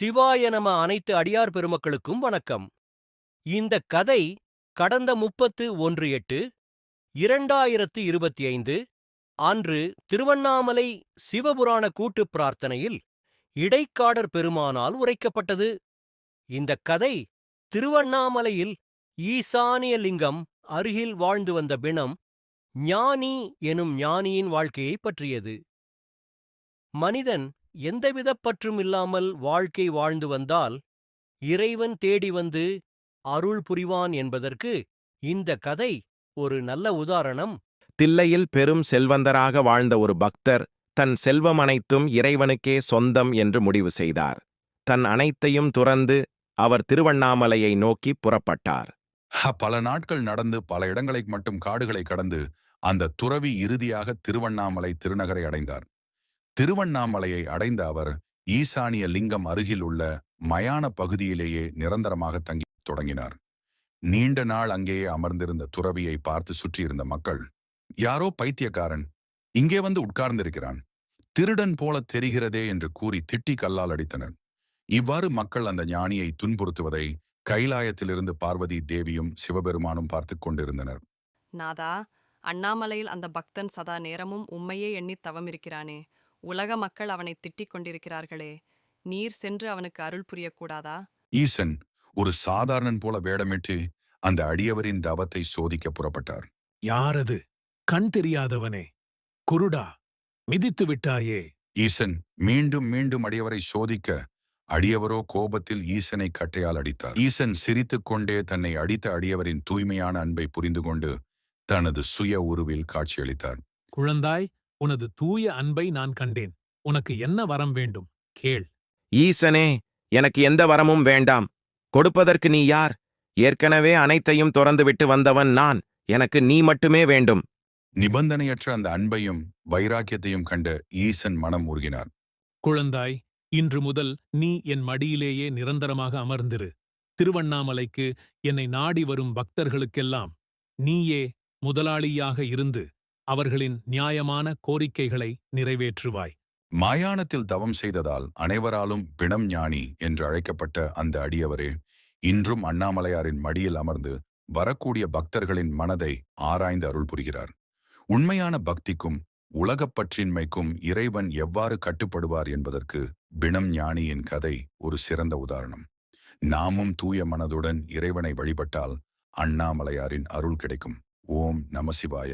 சிவாய நம அனைத்து அடியார் பெருமக்களுக்கும் வணக்கம். இந்த கதை கடந்த முப்பத்து ஒன்று எட்டு இரண்டாயிரத்து இருபத்தி ஐந்து அன்று திருவண்ணாமலை சிவபுராண கூட்டுப் பிரார்த்தனையில் இடைக்காடர் பெருமானால் உரைக்கப்பட்டது. இந்த கதை திருவண்ணாமலையில் ஈசானிய லிங்கம் அருகில் வாழ்ந்து வந்த பிணம் ஞானி எனும் ஞானியின் வாழ்க்கையைப் பற்றியது. மனிதன் எந்தவித பற்றும் இல்லாமல் வாழ்க்கை வாழ்ந்து வந்தால் இறைவன் தேடி வந்து அருள் புரிவான் என்பதற்கு இந்த கதை ஒரு நல்ல உதாரணம். தில்லையில் பெரும் செல்வந்தராக வாழ்ந்த ஒரு பக்தர் தன் செல்வம் அனைத்தும் இறைவனுக்கே சொந்தம் என்று முடிவு செய்தார். தன் அனைத்தையும் துறந்து அவர் திருவண்ணாமலையை நோக்கி புறப்பட்டார். பல நாட்கள் நடந்து பல இடங்களை மட்டும் காடுகளை கடந்து அந்த துறவி இறுதியாக திருவண்ணாமலை திருநகரை அடைந்தார். திருவண்ணாமலையை அடைந்த அவர் ஈசானிய லிங்கம் அருகில் உள்ள மயான பகுதியிலேயே நிரந்தரமாக தங்கி தொடங்கினார். நீண்ட நாள் அங்கேயே அமர்ந்திருந்த துறவியை பார்த்து சுற்றியிருந்த மக்கள் யாரோ பைத்தியக்காரன் இங்கே வந்து உட்கார்ந்திருக்கிறான். திருடன் போல தெரிகிறதே என்று கூறி திட்டி கல்லால் அடித்தனர். இவ்வாறு மக்கள் அந்த ஞானியை துன்புறுத்துவதை கைலாயத்திலிருந்து பார்வதி தேவியும் சிவபெருமானும் பார்த்து கொண்டிருந்தனர். நாதா அண்ணாமலையில் அந்த பக்தன் சதா நேரமும் உம்மையே எண்ணித் தவமிருக்கிறானே. உலக மக்கள் அவனை திட்டிக் கொண்டிருக்கிறார்களே நீர் சென்று அவனுக்கு அருள் புரியக்கூடாதா? ஈசன் ஒரு சாதாரணன் போல வேடமிட்டு அந்த அடியவரின் தவத்தை சோதிக்க புறப்பட்டார். யாரது? கண் தெரியாதவனே. குருடா மிதித்து விட்டாயே. ஈசன் மீண்டும் மீண்டும் அடியவரை சோதிக்க அடியவரோ கோபத்தில் ஈசனை கட்டையால் அடித்தார். ஈசன் சிரித்துக் கொண்டே தன்னை அடித்த அடியவரின் தூய்மையான அன்பை புரிந்து கொண்டு தனது சுய உருவில் காட்சியளித்தார். குழந்தாய் உனது தூய அன்பை நான் கண்டேன். உனக்கு என்ன வரம் வேண்டும்? கேள். ஈசனே எனக்கு எந்த வரமும் வேண்டாம். கொடுப்பதற்கு நீ யார்? ஏற்கனவே அனைத்தையும் துறந்துவிட்டு வந்தவன் நான். எனக்கு நீ மட்டுமே வேண்டும். நிபந்தனையற்ற அந்த அன்பையும் வைராக்கியத்தையும் கண்ட ஈசன் மனம் உருகினார் குழந்தாய் இன்று முதல் நீ என் மடியிலேயே நிரந்தரமாக அமர்ந்திரு. திருவண்ணாமலைக்கு என்னை நாடி வரும் பக்தர்களுக்கெல்லாம் நீயே முதலாளியாக இருந்து அவர்களின் நியாயமான கோரிக்கைகளை நிறைவேற்றுவாய். மாயாணத்தில் தவம் செய்ததால் அனைவராலும் பிணம் ஞானி என்று அழைக்கப்பட்ட அந்த அடியவரே இன்றும் அண்ணாமலையாரின் மடியில் அமர்ந்து வரக்கூடிய பக்தர்களின் மனதை ஆராய்ந்து அருள் புரிகிறார் உண்மையான பக்திக்கும் உலகப் பற்றின்மைக்கும் இறைவன் எவ்வாறு கட்டுப்படுவார் என்பதற்கு பிணம் ஞானியின் கதை ஒரு சிறந்த உதாரணம். நாமும் தூய மனதுடன் இறைவனை வழிபட்டால் அண்ணாமலையாரின் அருள் கிடைக்கும். ஓம் நமசிவாய